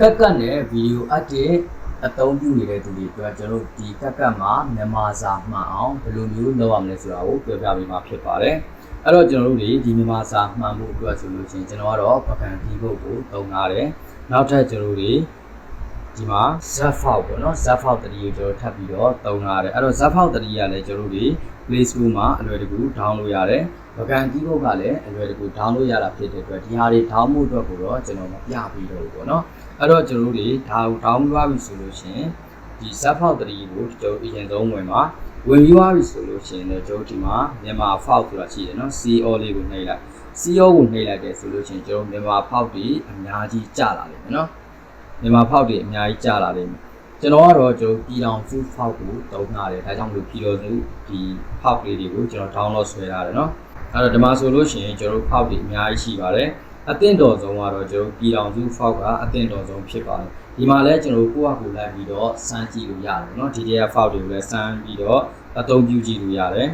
ကက်ကက်နဲ့ဗီဒီယိုအပ်တဲ့အသုံးပြုနေတဲ့သူတွေအတွက်ကျွန်တော်တို့ဒီကက်ကက်မှာမြန်မာစာမှန်အောင်ဘယ်လိုမျိုးလုပ်ရမလဲဆိုတာကိုပြောပြပေးမှာဖြစ်ပါတယ်အဲ့တော့ကျွန်တော်တို့တွေဒီမြန်မာစာမှန်ဖို့အတွက်ဆိုလို့ရှိရင်ကျွန်တော်ကတော့ပကံဒီဘုတ်ကိုတုံးထားတယ်နောက်ထပ်ကျွန်တော်တို့တွေဒီမှာ z file ပေါ့နော် z file တတိကိုကျွန်တော်ထပ်ပြီးတော့တုံးထားတယ်အဲ့တော့ z file တတိကလည်းကျွန်တော်တို့တွေ Play Store မှာအလွယ်တကူ download ရတယ်ပကံဒီဘုတ်ကလည်းအလွယ်တကူ download ရတာဖြစ်တဲ့အတွက်ဒီဟာတွေ download အတွက်ကိုတော့ကျွန်တော်မပြပြီးတော့ဘူးပေါ့နော် အဲ့တော့ကျွန်တော်တို့တွေဒါကိုတောင်းပြီးသွားပြီဆိုလို့ရှိရင်ဒီ sub file 3ကိုကျွန်တော်အရင်ဆုံးဝင်မှာဝင်ပြီးသွားပြီဆိုလို့ရှိရင်တော့ကျွန်တော်ဒီမှာမြန်မာ file ဆိုတာရှိတယ်နော် CO လေးကိုနှိပ်လိုက် CO ကိုနှိပ်လိုက်တယ်ဆိုလို့ရှိရင်ကျွန်တော်မြန်မာ file တွေအများကြီးကျလာလိမ့်မယ်နော်မြန်မာ file တွေအများကြီးကျလာလိမ့်မယ်ကျွန်တော်ကတော့ကျွန်တော်ပြည်တော်စု file ကိုတုံးထားတယ်ဒါကြောင့်မလို့ပြည်တော်စုဒီ file လေးတွေကိုကျွန်တော် download ဆွဲထားတယ်နော်အဲ့တော့ဒီမှာဆိုလို့ရှိရင်ကျွန်တော် file တွေအများကြီးရှိပါတယ် အသင့်တော်ဆုံးကတော့ကျွန်တော်ပြည်တော်စု file ကအသင့်တော်ဆုံးဖြစ်ပါတယ်ဒီမှာလည်းကျွန်တော်ကိုယ့်အကူလိုက်ပြီးတော့စမ်းကြည့်လို့ရတယ်เนาะဒီတရား file တွေကိုလည်းစမ်းပြီးတော့အသုံးပြုကြည့်လို့ရတယ်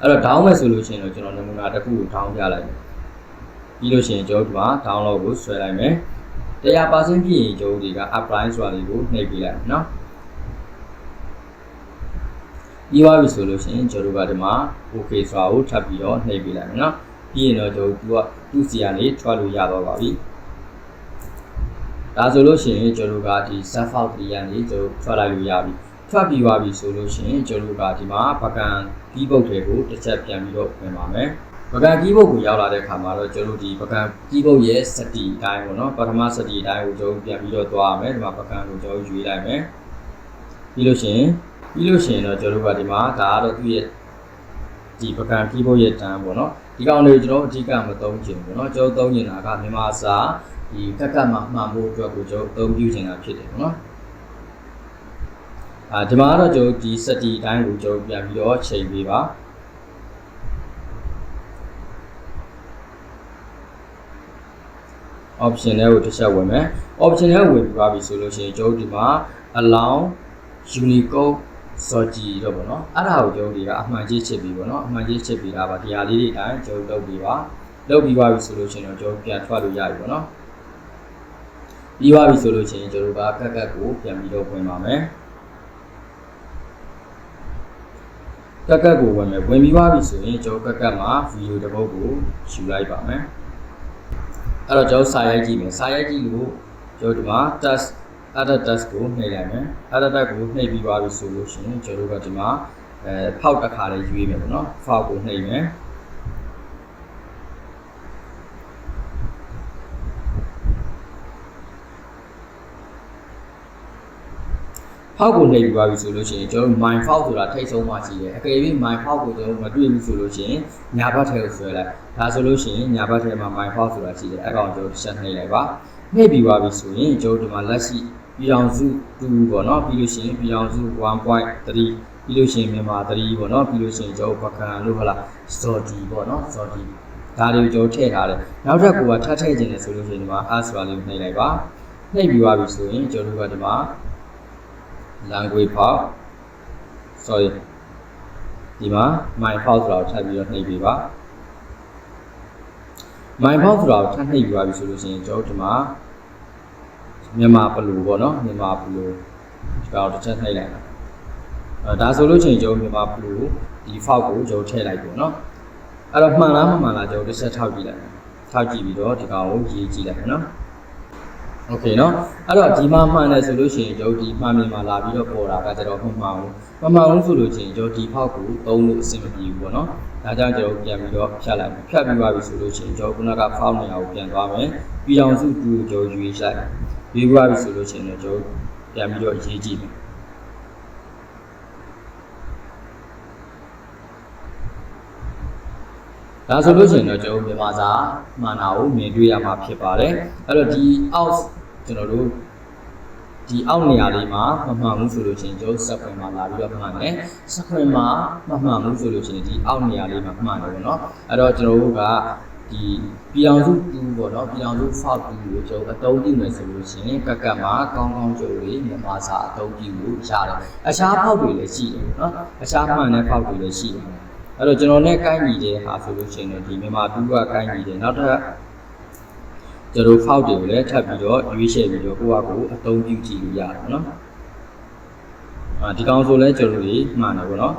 အဲ့တော့ down မဲ့ဆိုလို့ရှိရင်တော့ကျွန်တော်နမူနာတစ်ခုကို down ပြလိုက်မယ်ပြီးလို့ရှိရင်ကျွန်တော်ဒီမှာ download ကိုဆွဲလိုက်မယ်100%ပြည့်ရင်ကျွန်တော်ဒီက apply ဆိုတာလေးကိုနှိပ်ပေးလိုက်မယ်เนาะပြီးသွားပြီဆိုလို့ရှိရင်ကျွန်တော်တို့ကဒီမှာ okay ဆိုတာကိုထပ်ပြီးတော့နှိပ်ပေးလိုက်မယ်เนาะ ပြီးရင်တော့ကျွန်တော်သူကသူ့စီကနေထွက်လို့ရတော့ပါပြီဒါဆိုလို့ရှိရင်ကျွန်တော်တို့ကဒီ save file 3ကနေကျွန်တော်ထွက်လိုက်လို့ရပြီထွက်ပြီးသွားပြီဆိုလို့ရှိရင်ကျွန်တော်တို့ကဒီမှာပကံ keyboard တွေကိုတစ်ချက်ပြန်ပြီးတော့ဝင်ပါမယ်ပကံ keyboard ကိုရောက်လာတဲ့အခါမှာတော့ကျွန်တော်တို့ဒီပကံ keyboard ရဲ့စတီအတိုင်းပေါ့နော်ပထမစတီအတိုင်းကိုကျွန်တော်ပြန်ပြီးတော့သွားရမယ်ဒီမှာပကံကိုကျွန်တော်ရွေးလိုက်မယ်ပြီးလို့ရှိရင်ပြီးလို့ရှိရင်တော့ကျွန်တော်တို့ကဒီမှာဒါကတော့သူ့ရဲ့ ဒီပကံ keyboard ရဲ့တန်းပေါ့နော်ဒီကောင်တွေကျွန်တော်အဓိကမသုံးချင်ဘူးเนาะကျွန်တော်သုံးချင်တာကမြန်မာစာဒီကက်ကက်မှာမှန်ဖို့အတွက်ကိုကျွန်တော်အသုံးပြုချင်တာဖြစ်တယ်ပေါ့နော်အာဒီမှာကတော့ကျွန်တော်ဒီစတီအတိုင်းကိုကျွန်တော်ပြန်ပြီးတော့ချိန်ပေးပါ option တွေကိုတစ်ချက်ဝင်မယ် option တွေဝင်ပြီးပါပြီဆိုလို့ရှိရင်ကျွန်တော်ဒီမှာ allow unicode စော်ကြည်တော့ဗောနော်အဲ့ဒါကိုကျွန်တော်ဒီကအမှန်ကြီးချစ်ပြီးဗောနော်အမှန်ကြီးချစ်ပြီးတာပါဒီဟာလေးတွေတိုင်းကျွန်တော်လုပ်ပြီးပါလုပ်ပြီးပါပြီဆိုလို့ရှိရင်တော့ကျွန်တော်ပြန်ထွက်လို့ရပြီဗောနော်ပြီးပါပြီဆိုလို့ရှိရင်ကျွန်တော်ကကက်ကက်ကိုပြန်ပြီးတော့ဝင်ပါမယ်ကက်ကက်ကိုဝင်မယ်ဝင်ပြီးပါပြီဆိုရင်ကျွန်တော်ကက်ကက်မှာဗီဒီယိုတစ်ပုဒ်ကိုယူလိုက်ပါမယ်အဲ့တော့ကျွန်တော်စာရိုက်ကြည့်မယ်စာရိုက်ကြည့်လို့ကျွန်တော်ဒီမှာ test edit test ကိုနှိပ်လိုက်မယ် edit test ကိုနှိပ်ပြီးသွားပြီဆိုလို့ရှိရင်ကျွန်တော်တို့ကဒီမှာအဲဖောက်တစ်ခါလေးရွေးမယ်ပေါ့နော်ဖောက်ကိုနှိပ်မယ်ဖောက်ကိုနှိပ်ပြီးသွားပြီဆိုလို့ရှိရင်ကျွန်တော်တို့ my file ဆိုတာထိတ်ဆုံးမှရှိတယ်အကယ်၍ my file ကိုကျွန်တော်မတွေ့ဘူးဆိုလို့ရှိရင်ညာဘက်ထဲကိုဆွဲလိုက်ဒါဆိုလို့ရှိရင်ညာဘက်ထဲမှာ my file ဆိုတာရှိတယ်အဲ့ကောင်ကျွန်တော်ဆက်နှိပ်လိုက်ပါနှိပ်ပြီးသွားပြီဆိုရင်ကျွန်တော်ဒီမှာလက်ရှိ ပြည်အောင်စု2ပေါ့နော်ပြီးလို့ရှိရင်ပြည်အောင်စု1.3ပြီးလို့ရှိရင်မြန်မာ3ပေါ့နော်ပြီးလို့ရှိရင်ကျွန်တော်ပကံလို့ဟလာ sorty ပေါ့နော် sorty ဒါတွေကိုကျွန်တော်ထည့်ထားတယ်နောက်ထပ်ကိုကထပ်ထည့်ခြင်းလေဆိုလို့ရှိရင်ဒီမှာ as ဆိုတာလေးကိုနှိပ်လိုက်ပါနှိပ်ပြီးသွားပြီဆိုရင်ကျွန်တော်တို့ကဒီမှာ language file sorry ဒီမှာ my file ဆိုတာကိုထပ်ပြီးတော့နှိပ်ပေးပါ my file ဆိုတာကိုထပ်နှိပ်ပြီးသွားပြီဆိုလို့ရှိရင်ကျွန်တော်ဒီမှာ မြန်မာပလူပေါ့နော်မြန်မာပလူဒီကောင်တစ်ချက်နှိပ်လိုက်တာအဲဒါဆိုလို့ရှိရင်ကျွန်တော်မြန်မာပလူဒီ file ကိုကျွန်တော်ထည့်လိုက်ပေါ့နော်အဲ့တော့မှန်လားမမှန်လားကျွန်တော်တစ်ချက်ထောက်ကြည့်လိုက်ထောက်ကြည့်ပြီးတော့ဒီကောင်ကိုရေးကြည့်လိုက်နော်โอเคเนาะအဲ့တော့ဒီမှာမှန်တယ်ဆိုလို့ရှိရင်ကျွန်တော်ဒီမှန်မြင်မှာလာပြီးတော့ပေါ်တာကကျတော့မမှန်ဘူးမမှန်ဘူးဆိုလို့ရှိရင်ကျွန်တော်ဒီဖောက်ကိုသုံးလို့အဆင်မပြေဘူးပေါ့နော်ဒါကြောင့်ကျွန်တော်ပြန်ပြီးတော့ဖြတ်လိုက်မယ်ဖြတ်ပြီးသွားပြီဆိုလို့ရှိရင်ကျွန်တော်ခုနကဖောက်နေရာကိုပြန်သွားမယ်ပြည်အောင်စုတူကိုကျွန်တော်ရွေးလိုက် ရွေးသွားပြီဆိုလို့ရှိရင်တော့ကျွန်တော်ပြန်ပြီးတော့ရေးကြည့်မယ်ဒါဆိုလို့ရှိရင်တော့ကျွန်တော်မြန်မာစာမှန်တာကိုမြင်တွေ့ရမှာဖြစ်ပါတယ်အဲ့တော့ဒီ out ကျွန်တော်တို့ဒီအောက်နေရာလေးမှာမမှန်ဘူးဆိုလို့ရှိရင်ကျွန်တော်စက်ခွင်မှာလာပြီးတော့မှန်တယ်စက်ခွင်မှာမမှန်ဘူးဆိုလို့ရှိရင်ဒီအောက်နေရာလေးမှာမှန်တယ်ပေါ့နော်အဲ့တော့ကျွန်တော်တို့က ဒီပြည်အောင်စု2ပေါ့နော်ပြည်အောင်စုဖောက်2ကိုကျွန်တော်အသုံးပြုမယ်ဆိုလို့ရှိရင်ကက်ကက်မှာကောင်းကောင်းကြိုလေးမြန်မာစာအသုံးပြုလို့ရတယ်အခြားဖောက်တွေလည်းရှိတယ်နော်အခြားမှန်တဲ့ဖောက်တွေလည်းရှိတယ်အဲ့တော့ကျွန်တော်နဲ့ကိုင်းညီတဲ့ဟာဆိုလို့ရှိရင်တော့ဒီမြန်မာ2ကကိုင်းညီတယ်နောက်ထပ်ကျွန်တော်ဖောက်တွေကိုလည်းထပ်ပြီးတော့ရွေးချယ်ပြီးတော့ကိုယ့်ဟာကိုယ်အသုံးပြုကြည့်လို့ရတာနော်အာဒီကောင်ဆိုလဲကျွန်တော်တို့မှန်တယ်ပေါ့နော်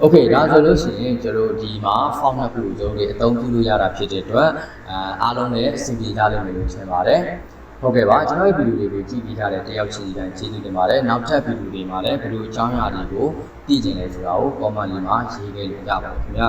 โอเคဒါဆိုလို့ရှိရင်ကျွန်တော်တို့ဒီမှာ form နှစ်ခုကိုကျွန်တော်တို့အသုံးပြုလို့ရတာဖြစ်တဲ့အတွက်အာအားလုံးလည်းအဆင်ပြေကြလိမ့်မယ်လို့ထင်ပါတယ်ဟုတ်ကဲ့ပါကျွန်တော်ရဲ့ဗီဒီယိုလေးကိုကြည့်ပြီးထားတဲ့တယောက်ချင်းစီတိုင်းကျေးဇူးတင်ပါတယ်နောက်ထပ်ဗီဒီယိုတွေမှာလည်းဘယ်လိုအကြောင်းအရာတွေကိုသိကျင်လဲဆိုတာကို comment လေးမှာရေးခဲ့လို့ရပါတယ်ခင်ဗျာ